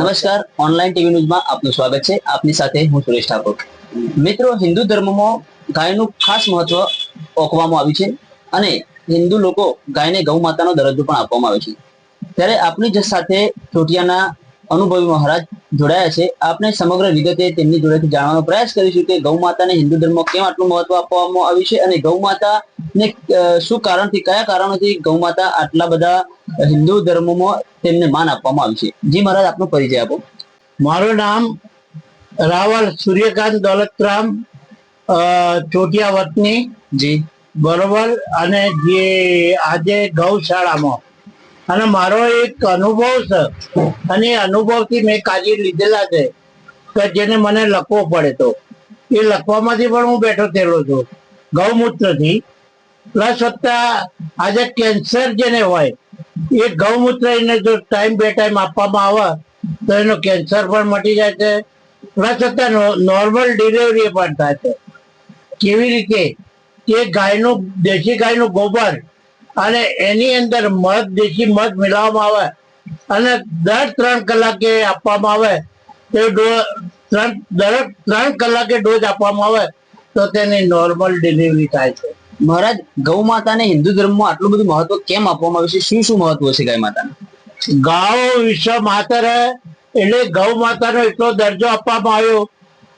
નમસ્કાર online TV ન્યૂઝમાં આપનું સ્વાગત છે. આપની સાથે હું સુરેશ ઠાકોર. મિત્રો, હિન્દુ ધર્મમાં ગાયનું ખાસ મહત્વ ઓકવામાં આવ્યું છે અને હિન્દુ લોકો ગાયને ગૌ માતાનો દરજ્જો પણ આપવામાં આવે છે. ત્યારે આપની જ સાથે ચોટિયાના અનુભવી મહારાજ જોડાયા છે. આપણે સમગ્ર વિગતે તેમની જોડેથી જાણવાનો પ્રયાસ કરીશું કે ગૌ માતાને હિન્દુ ધર્મમાં કેમ આટલું મહત્વ આપવામાં આવ્યું છે અને ગૌ માતાને શું કારણથી કયા કારણોથી ગૌ માતા આટલા બધા હિન્દુ ધર્મમાં તેમને માન આપવામાં આવ્યું છે? જી મહારાજ આપનો પરિચય આપો. મારું નામ રાવલ સૂર્યકાંત દોલતરામ ચોટિયા વતની. જી. બરોબર. અને જે આજે ગૌશાળામાં અને મારો એક અનુભવ છે. અને એ અનુભવથી મેં કાજી લીધેલા છે કે જેને મને લખવો પડે તો. એ લખવામાંથી પણ હું બેઠો થયેલો છું. ગૌમૂત્રથી. પ્લસ વત્તા આજે કેન્સર જેને હોય, એ ગૌમૂત્ર એને જો ટાઈમ બે ટાઈમ આપવામાં આવે, તો એનો કેન્સર પણ મટી જાય છે. પ્લસ વત્તા નોર્મલ ડિલિવરી પણ થાય છે. કેવી રીતે? કે ગાયનું, દેશી ગાયનું ગોબર અને એની અંદર મધ દેશી મધ મિલાવવામાં આવે. અને દર ત્રણ કલાકે આપવામાં આવે. તે ડો- ત્રણ કલાકે ડોઝ આપવામાં આવે તો તેની નોર્મલ ડિલિવરી થાય છે. મહારાજ ગૌ માતાને હિન્દુ ધર્મમાં આટલું બધું મહત્વ કેમ આપવામાં આવે છે? શું શું મહત્વ છે ગાય માતાને? ગાઓ વિશ્વ માતર એટલે ગૌ માતાનો એટલો દરજ્જો આપવામાં આવ્યો.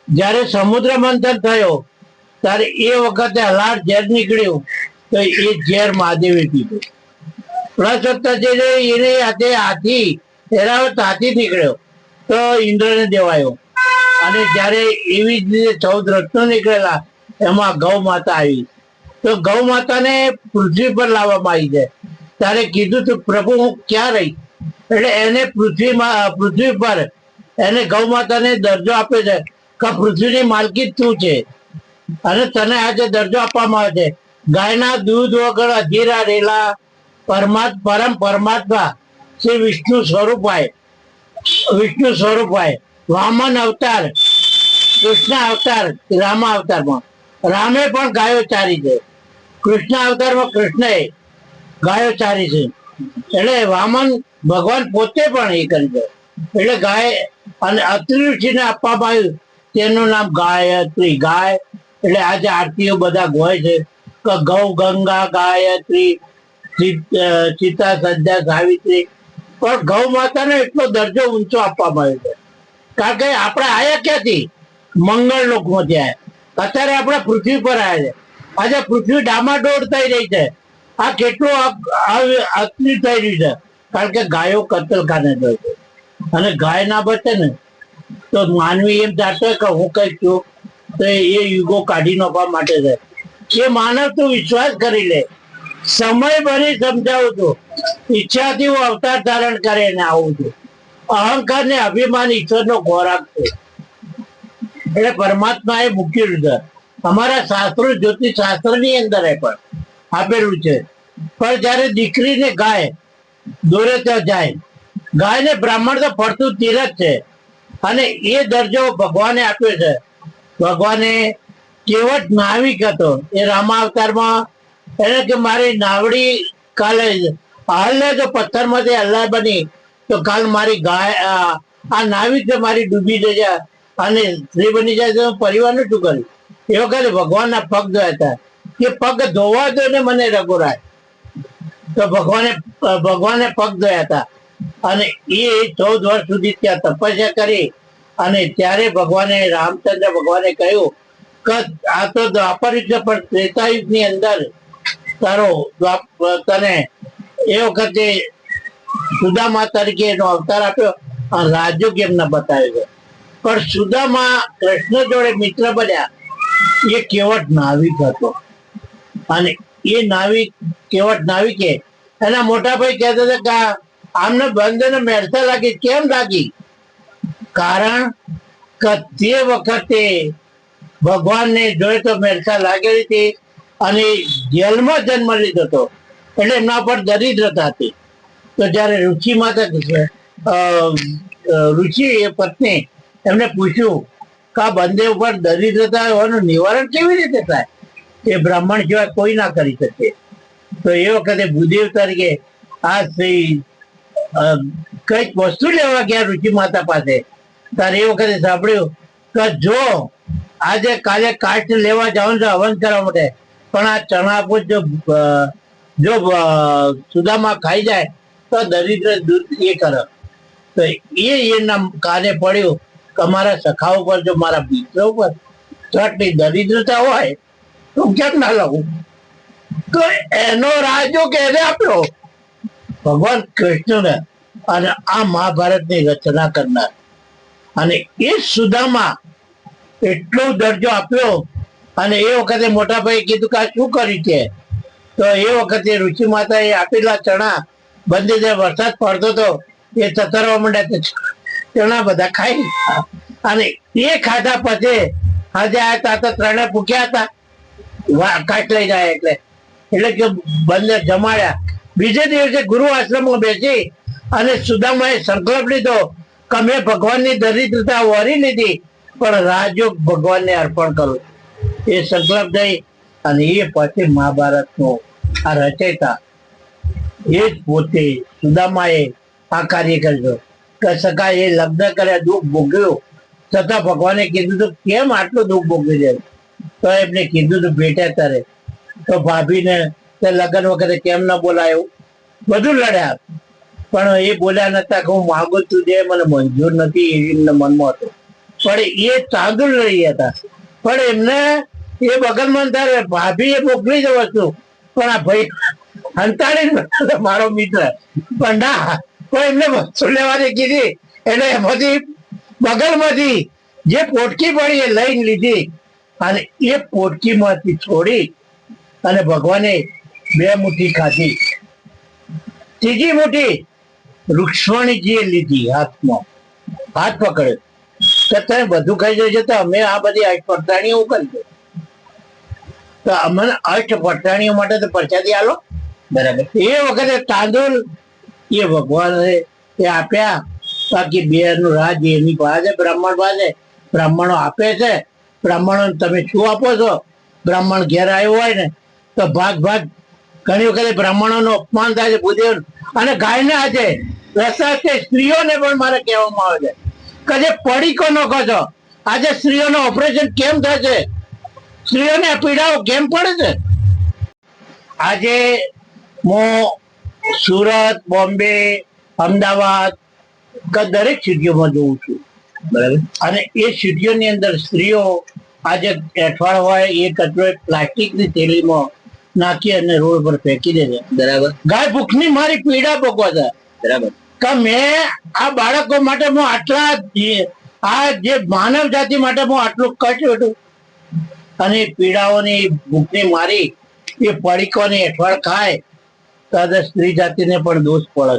જ્યારે સમુદ્ર મંથન થયો ત્યારે એ વખતે હલાર ઝેર નીકળ્યું. તો એ ઝેર મહાદેવે પીધું પ્લસ જે એને હાથે હાથી એરાવત હાથી નીકળ્યો. તો ઇન્દ્રને દેવાયો. અને જ્યારે એવી જ રીતે ચૌદ રત્નો નીકળેલા, એમાં ગૌ માતા આવી. તો ગૌ માતાને પૃથ્વી પર લાવવામાં આવી છે. ત્યારે કીધું તું, પ્રભુ, હું ક્યાં રહી? એટલે એને પૃથ્વીમાં પૃથ્વી પર એને ગૌ માતાને દરજ્જો આપે છે. કે પૃથ્વીની માલકી તું છે? અને તને આજે દરજ્જો આપવામાં આવે છે. ગાયના દૂધ વગર અધીરા રેલા પરમાત્, પરમ પરમાત્મા શ્રી વિષ્ણુ સ્વરૂપાય. વિષ્ણુ સ્વરૂપાય. વામન અવતાર, કૃષ્ણ અવતાર, રામ અવતારમાં. રામે પણ ગાયો ચારી છે. કૃષ્ણ અવતારમાં કૃષ્ણએ ગાયો ચારી છે. એટલે વામન ભગવાન પોતે પણ એ કરી છે. એટલે ગાય અને અત્રિ ઋષિને આપવામાં આવ્યું. તેનું નામ ગાયત્રી ગાય. એટલે આજે આરતીઓ બધા ગોય છે. ગૌ ગંગા ગાયત્રી, ચિત- સદ્યા સાવિત્રી. પણ ગૌ માતાને એટલો દરજ્જો ઊંચો આપવામાં આવ્યો છે. કારણ કે આપણે આયા ક્યાંથી? મંગળ લોકમાંથી આયા. અત્યારે આપણે પૃથ્વી પર આવ્યા છે. આજે પૃથ્વી ડામાડોળ થઈ રહી છે. આ કેટલું અસલી થઈ રહ્યું છે. કારણ કે ગાયો કતલખાને જાય છે. અને ગાય ના બચે ને, તો માનવી એમ જાતો કે હું કઈ છું, તો એ યુગો કાઢી નાખવા માટે છે. એ માનવ તું વિશ્વાસ કરી લે. સમય ભરી સમજાવું છું. ઈચ્છાથી હું અવતાર ધારણ કરીને આવું છું. અહંકાર ને અભિમાન ઈશ્વરનો ખોરાક છે એટલે પરમાત્મા એ મૂક્યું છે. અમારા શાસ્ત્રો જ્યોતિષ શાસ્ત્રની અંદર પણ આપેલું છે. પણ જયારે દીકરીને ગાય, દોરે તો જાય. ગાયને બ્રાહ્મણ તો ફરતું તીરથ છે. અને એ દરજ્જો ભગવાને આપ્યો છે. ભગવાને કેવટ નાવિક હતો. એ રામા અવતારમાં એને કે મારી નાવડી કાલે હાલને તો પથ્થરમાંથી હલ્લા બની, તો કાલ મારી ગાય, આ નાવિક મારી ડૂબી જશે અને સ્ત્રી બની જાય તો પરિવારનું શું કર્યું? એ વખતે ભગવાનના પગ ધોયા હતા. કે પગ ધોવા દો ને મને રઘુરાય તો ભગવાને ભગવાને પગ ધોયા હતા. અને એ ચૌદ વર્ષ સુધી ત્યાં તપસ્યા કરી અને ત્યારે ભગવાને રામચંદ્ર ભગવાને કહ્યું કે આ તો દ્વાપર યુગ પણ ત્રેતાયુગની અંદર તારો તને એ વખતે સુદામા તરીકે એનો અવતાર આપ્યો અને રાજયોગ એમને બતાવ્યો પણ સુદામા કૃષ્ણ જોડે મિત્ર બન્યા, એ કેવટ નાવિક હતો. અને એ નાવિક કેવટ નાવિકે એના મોટા ભાઈ કહેતા હતા કે આમને બંધને મેળતા લાગી. કેમ લાગી? કારણ કે તે વખતે ભગવાનને જોઈ તો મેળતા લાગેલી હતી અને જેલમાં જન્મ લીધો હતો. એટલે એમના પર દરિદ્રતા હતી. તો જ્યારે ઋષિ માતા ઋષિ એ પત્ની એમને પૂછ્યું કે આ બંને ઉપર દરિદ્રતા હોવાનું નિવારણ કેવી રીતે થાય? એ બ્રાહ્મણ સિવાય કોઈ ના કરી શકે. તો એ વખતે ભૂદેવ તરીકે આ શ્રી કંઈક વસ્તુ લેવા ગયા રુચિ માતા પાસે. તારે એ વખતે સાંભળ્યું કે જો આજે કાલે કાચ લેવા જવાનું છે, હવન કરવા માટે. પણ આ ચણાપુર જો જો સુદામાં ખાઈ જાય, તો દરિદ્ર દૂધ એ કરે. તો એ એના કાને પડ્યું કે મારા સખા ઉપર જો મારા મિત્ર ઉપર આટલી દરિદ્રતા હોય, તો ક્યાંક ના લઉં તો એનો રાજો કેને આપ્યો? ભગવાન કૃષ્ણને. અને આ મહાભારતની રચના કરનાર. અને એ સુદામા એટલો દરજ્જો આપ્યો અને એ વખતે મોટા ભાઈ કીધું કે આ શું કર્યું છે તો એ વખતે ઋષિ માતાએ આપેલા ચણા બંને જે વરસાદ પડતો હતો, એ ચતરવા માંડ્યા ચણા બધા ખાઈ. અને એ ખાધા પછી આજે આ તાતા ત્રણે ભૂખ્યા હતા. કાટ લઈ જાય એટલે. એટલે કે બંને જમાડ્યા. બીજે દિવસે ગુરુ આશ્રમમાં બેસી અને સુદામાએ સંકલ્પ લીધો કે મેં ભગવાનની દરિદ્રતા વરી લીધી. પણ રાજયોગ ભગવાનને અર્પણ કરું. એ સંકલ્પ થઈ અને એ પછી મહાભારતનો આ રચયતા એ જ પોતે સુદામાએ આ કાર્ય કર્યો. કે સકા એ લગ્ન કર્યા, દુઃખ ભોગવ્યું. છતાં ભગવાને કીધું તો, કેમ આટલું દુઃખ ભોગવી દે? તો એમને કીધું તું ભેટ્યા તારે. તો ભાભીને તે લગ્ન વખતે કેમ ન બોલાયું? બધું લડ્યા. પણ એ બોલ્યા નતા કે હું માગું છું જે મને મંજૂર નથી. એ મનમાં હતું. પણ એ ચાંદુલ રહી હતા. પણ એમને એ બગલમાં તારે ભાભી એ મોકલી જ વસ્તુ. પણ આ ભાઈ હંતાડી મારો મિત્ર. પણ ના, પણ એમને વસ્તુ લેવાની કીધી. એટલે એમાંથી બગલમાંથી જે પોટકી પડી એ લઈને લીધી. અને એ પોટકીમાંથી છોડી અને ભગવાને બે મુઠ્ઠી ખાધી. ત્રીજી મુઠ્ઠી રૂક્ષ્મણીજીએ લીધી હાથમાં. હાથ પકડ્યો. કે બધું ખાઈ જજો તો અમે આ બધી આઠ પટાણીઓ કરી દો તો અમને આઠ પટાણીઓ માટે તો પરસાદી આલો. બરાબર. એ વખતે તાંદુલ એ ભગવાને એ આપ્યા. બાકી બિહારનું રાજ એની પાસે બ્રાહ્મણ પાસે. બ્રાહ્મણો આપે છે. બ્રાહ્મણો તમે શું આપો છો? બ્રાહ્મણ ઘેર આવ્યો હોય ને તો ભાગ ભાગ ઘણી વખતે બ્રાહ્મણો નું અપમાન થાય છે ભૂદેવ અને ગાયના આજે રસ્તા સ્ત્રીઓને પણ મારે કહેવામાં આવે છે. કે પડી કો નો છો? આજે સ્ત્રીઓનો ઓપરેશન કેમ થાય છે? સ્ત્રીઓને પીડાઓ કેમ પડે છે? આજે હું સુરત બોમ્બે અમદાવાદ દરેક સિટીઓમાં જોઉં છું. બરાબર. અને એ સિટીઓની અંદર સ્ત્રીઓ આજે એઠવાડ હોય એ કચરો પ્લાસ્ટિકની થેલીમાં નાખી અને રોડ પર ફેંકી દે છે. બરાબર. ગાય ભૂખની મારી પીડા ભોગવા છે. બરાબર. કે મેં આ બાળકો માટે હું આટલા આ જે માનવ જાતિ માટે હું આટલું કર્યું હતું અને પીડાઓની ભૂખને મારી, એ પડીકોની એઠવાડ ખાય, તો સ્ત્રી જાતિને પણ દોષ પડે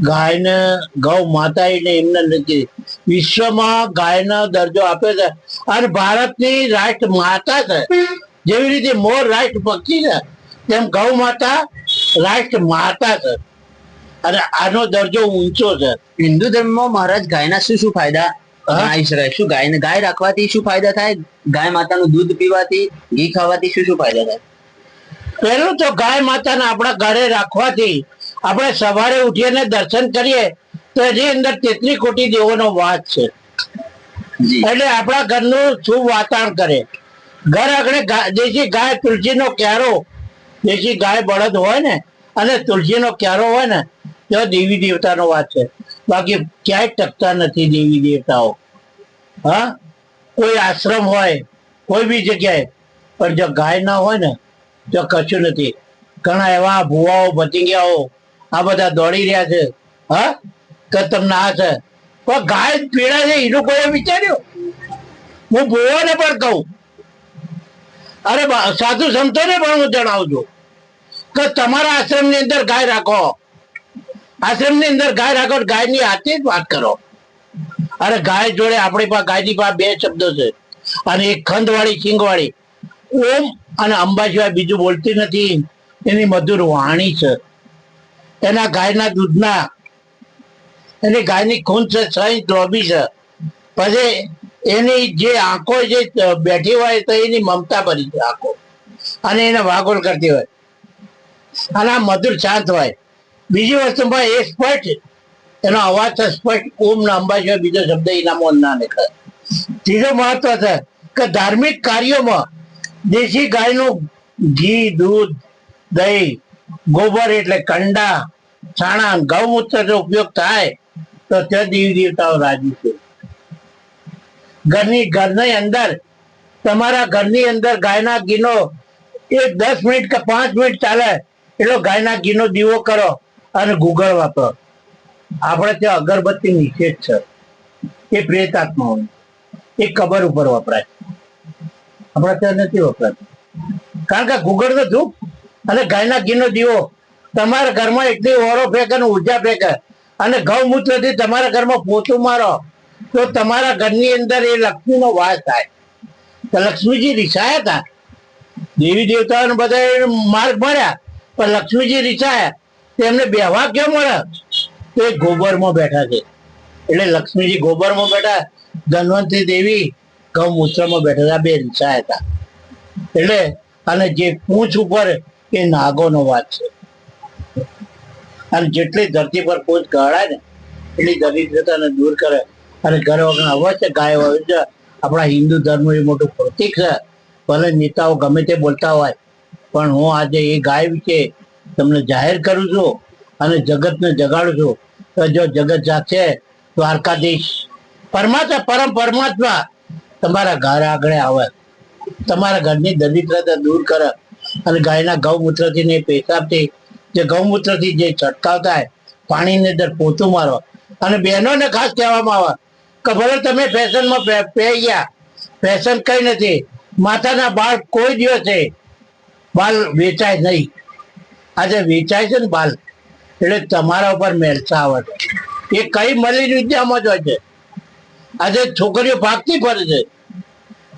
ગાયને ગૌ માતા એમને નથી. વિશ્વમાં ગાયનો દરજ્જો આપે છે. અને ભારતની રાષ્ટ્ર માતા છે. જેવી રીતે મોર રાષ્ટ્ર પક્ષી છે, તેમ ગૌ માતા રાષ્ટ્ર માતા છે. અને આનો દરજ્જો ઊંચો છે. હિન્દુ ધર્મમાં મહારાજ ગાયના શું શું ફાયદા? જણાવી શકાય શું ગાય ગાય રાખવાથી શું ફાયદા થાય? ગાય માતાનું દૂધ પીવાથી ઘી ખાવાથી શું શું ફાયદા થાય? પહેલું તો ગાય માતાને આપણા ઘરે રાખવાથી આપણે સવારે ઉઠીને દર્શન કરીએ તો એની અંદર તેત્રી કોટી દેવોનો વાત છે. એટલે આપણા ઘરનું શુભ વાતાવરણ કરે. ઘર આગળ દેશી ગાય તુલસીનો ક્યારો દેશી ગાય બળદ હોય ને અને તુલસીનો ક્યારો હોય ને તો દેવી દેવતાનો વાત છે. બાકી ક્યાંય ટકતા નથી દેવી દેવતાઓ. હા? કોઈ આશ્રમ હોય, કોઈ બી જગ્યાએ, પણ જો ગાય ના હોય ને, તો કશું નથી. ઘણા એવા ભુવાઓ, ભતીંગિયાઓ આ બધા દોડી રહ્યા છે. હા? કે તમને આ છે. પણ ગાય પીડા છે, એનું કોઈ વિચાર્યું? હું ભુવાને પણ કહું. અરે સાધુ સંતોને પણ હું જણાવું છું કે તમારા આશ્રમની અંદર ગાય રાખો. આશ્રમની અંદર ગાય રાખો ગાયની હાથે જ વાત કરો. અરે ગાય જોડે આપણી પાસે ગાયની પાસે બે શબ્દો છે. અને એક ખંડવાળી સિંગવાળી ઓમ અને અંબા સિવાય બીજું બોલતી નથી. એની મધુર વાણી છે. એના ગાયના દૂધના. એની ગાયની ખૂન છે, સહી લોબી છે. પછી એની જે આંખો જે બેઠી હોય તો એની મમતા ભરી છે આંખો. અને એને વાગોળ કરતી હોય. અને આ મધુર શાંત હોય. બીજી વસ્તુમાં એ સ્પષ્ટ, એનો અવાજ સ્પષ્ટ, ઓમ ના અંબા બીજો શબ્દ એનામાં ના નીકળે. ત્રીજો મહત્વ છે કે ધાર્મિક કાર્યોમાં દેશી ગાયનું ઘી, દૂધ, દહીં, ગોબર એટલે કંડા, છાણા ગૌમૂત્રનો ઉપયોગ થાય, તો તે દેવી દેવતાઓ રાજી છે. ઘરની ઘરની અંદર, તમારા ઘરની અંદર ગાયના ઘીનો એક દસ મિનિટ કે પાંચ મિનિટ ચાલે, એટલો ગાયના ઘીનો દીવો કરો. અને ગુગળ વાપરો આપણે ત્યાં અગરબત્તી નિષેધ છે. એ પ્રેતાત્માઓ. એ કબર ઉપર વપરાય. આપણે ત્યાં નથી વપરાતું. કારણ કે ગુગળ તો ધૂપ અને ગાયના ઘીનો દીવો. તમારા ઘરમાં એટલી ઓરો ફેંકે અને ઊર્જા ફેંકે. અને ગૌમૂત્રથી તમારા ઘરમાં પોતું મારો. તો તમારા ઘરની અંદર એ લક્ષ્મીનો વાસ થાય. તો લક્ષ્મીજી રિસાયા હતા. દેવી દેવતાઓને બધા માર્ગ મળ્યા પણ લક્ષ્મીજી રિસાયા. તેમને બેહવા કેમ મળ્યા તો ગોબરમાં બેઠા છે. એટલે લક્ષ્મીજી ગોબરમાં બેઠા, ધન્વંતરી દેવી ગૌમૂત્રમાં બેઠા હતા, બે રિસાયા હતા. એટલે, અને જે પૂંછ ઉપર એ નાગોનો વાત છે. અને જેટલી ધરતી પર પૂંછ ગળાય ને, એટલી દરિદ્રતાને દૂર કરે. અને ઘર વગર અવશ્ય ગાય છે. આપણા હિન્દુ ધર્મનું એ મોટું પ્રતિક છે. ભલે નેતાઓ ગમે તે બોલતા હોય, પણ હું આજે એ ગાય વિશે તમને જાહેર કરું છું અને જગતને જગાડું છું, તો જો જગત જાગશે દ્વારકાધીશ, પરમાત્મા, પરમ પરમાત્મા તમારા ઘર આગળ આવે. તમારા ઘરની દરિદ્રતા દૂર કરે અને ગાયના ગૌમૂત્રથી ને પેશાબથી, જે ગૌમૂત્રથી જે છંટકાવ થાય, પાણીની અંદર પોતું મારો. અને બહેનોને ખાસ કહેવામાં આવે કે ભલે તમે ફેશનમાં પહેરી ગયા, ફેશન કઈ નથી, માથાના બાળ કોઈ દિવસે બાળ વેચાય નહીં. આજે વેચાય છે ને બાલ, એટલે તમારા ઉપર મેલસા આવે એ કઈ મળી વિદ્યામાં જ હોય છે આજે. છોકરીઓ ભાગતી ફરે છે.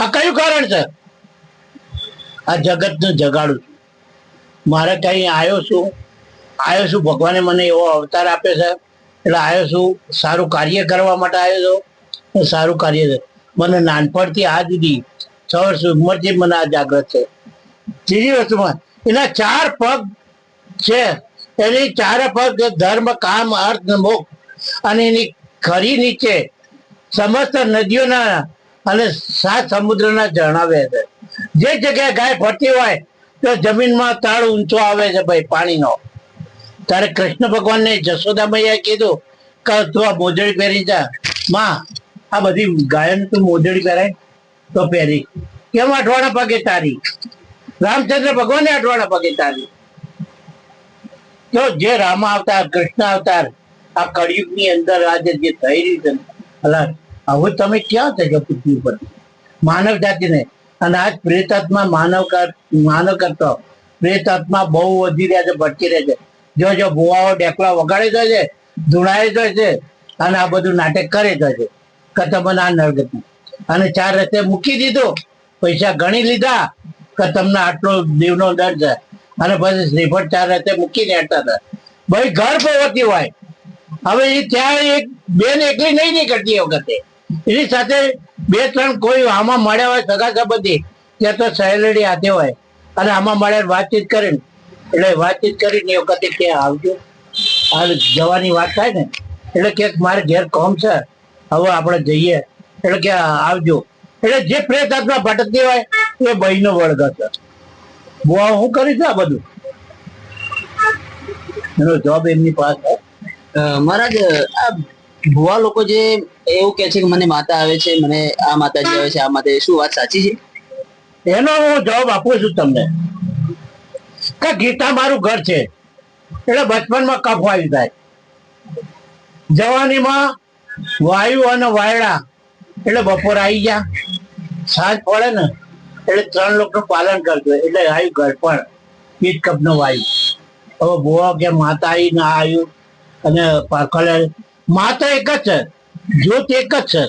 આ કયું કારણ છે? આ જગતનું જગાડું છું. મારે કઈ આવ્યો છું? આવ્યો છું ભગવાને મને એવો અવતાર આપ્યો છે. એટલે આવ્યો છું, સારું કાર્ય કરવા માટે આવ્યો છું. સારું કાર્ય છે. મને નાનપણથી આ સુધી છ વર્ષ ઉંમરથી મને આ જાગ્રત છે. ત્રીજી વસ્તુમાં, એના ચાર પગ છે. એની ચારે પગ ધર્મ, કામ, અર્થ મુખ અને એની ખરી નીચે સમસ્ત નદીઓના અને સાત સમુદ્રના જણાવે છે. જે જગ્યાએ ગાય ફરતી હોય, તો જમીનમાં તાળ ઊંચો આવે છે ભાઈ, પાણીનો. ત્યારે કૃષ્ણ ભગવાનને જશોદા મૈયા કીધું કે તું આ મોજડી પહેરી જા. માં, આ બધી ગાયન તું મોજડી પહેરાય? તો પહેરી. કેમ અઠવાડા પગે તારી? રામચંદ્ર ભગવાને અઠવાડા પગે તારી? તો જે રામ અવતાર, કૃષ્ણ અવતાર, આ કળિયુગની અંદર આજે જે થઈ રહ્યું છે હવે તમે ક્યાં થઈ પૃથ્વી ઉપર? માનવ જાતિને. અને આજ પ્રેતાત્મા માનવ માનવ કરતો. પ્રેતાત્મા બહુ વધી રહ્યા છે, ભટકી રહ્યા છે. જો જો, ભુવાઓ ડેકલા વગાડી દે છે, ધૂણાઈ દે છે, અને આ બધું નાટક કરે દે છે. કે તમને આ નરગતિ. અને ચાર રસ્તે મૂકી દીધું. પૈસા ગણી લીધા, કે તમને આટલો દેવનો દર છે. અને પછી શ્રીફળ ચાર રાતે મૂકીને હેઠતા હતા. ભાઈ, ઘર પ્રવૃત્તિ હોય. હવે એ ત્યાં એક બેન એકલી નહીં નીકળતી એ વખતે. એની સાથે બે ત્રણ કોઈ આમાં મળ્યા હોય, સગા સંબંધી, ત્યાં તો સહેલડી હાથે હોય. અને આમાં મળ્યા વાતચીત કરીને, એટલે વાતચીત કરીને એ વખતે કે આવજો. આ જવાની વાત થાય ને, એટલે કે મારે ઘેર કોમ છે, હવે આપણે જઈએ. એટલે કે આવજો. એટલે જે પ્રેત આત્મા ભટકતી હોય, એ બહીનો વર્ગ છે બુઆ હું કરીશ આ બધું? એનો જવાબ એમની પાસે મહારાજ આ ભુવા લોકો જે એવું કે છે કે મને માતા આવે છે મને આ માતાજી આવે છે આ માતા શું વાત સાચી છે? એનો હું જવાબ આપું છું તમને. કે ગીતા મારું ઘર છે. એટલે બચપનમાં કફ વાયુ થાય જવાનીમાં વાયુ અને વાયડા. એટલે બપોર આવી ગયા. સાંજ પડે ને એટલે ત્રણ લોકોનું પાલન કરજો એટલે આવ્યું ઘર પણ પીત કપનો વાયુ. હવે ભુવા કે માતા આવી ના આવ્યું અને પાખલે માતા એક જ છે, જ્યોત એક જ છે,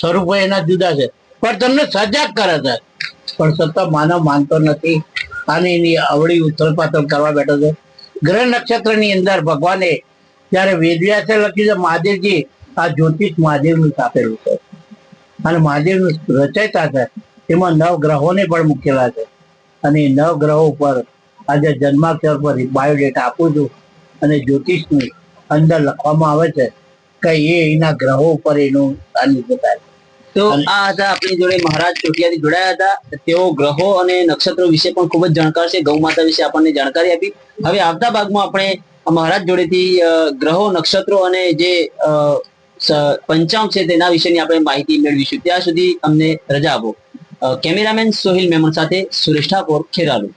સ્વરૂપ એના જુદા છે. પણ તમને સજાગ કરે છે. પણ સત્તા માનવ માનતો નથી. અને એની અવળી ઉથલ પાથલ કરવા બેઠો છે. ગ્રહ નક્ષત્રની અંદર ભગવાને જયારે વેદવ્યાસે લખ્યું છે, મહાદેવજી, આ જ્યોતિષ મહાદેવનું સ્થાપેલું છે. અને મહાદેવનું રચયતા છે. એમાં નવ ગ્રહોને પણ મૂકેલા છે. અને નવ ગ્રહો પર આજે જન્માક્ષર પર બાયોડેટા આપું છું. અને જ્યોતિષની અંદર લખવામાં આવે છે કે એ એના ગ્રહો ઉપર એનું સ્થાનિક બતાવે તો આ હતા આપણી જોડે મહારાજ ચોટિયાથી જોડાયા હતા. તેઓ ગ્રહો અને નક્ષત્રો વિશે પણ ખૂબ જ જાણકાર છે. ગૌ માતા વિશે આપણને જાણકારી આપી. હવે આવતા ભાગમાં આપણે મહારાજ જોડેથી ગ્રહો, નક્ષત્રો અને જે પંચાંગ છે તેના વિશેની આપણે માહિતી મેળવીશું. ત્યાં સુધી અમને રજા આપો. કેમેરામેન સોહિલ મેમણ સાથે સુરેશ ઠાકોર ખેરાલુ.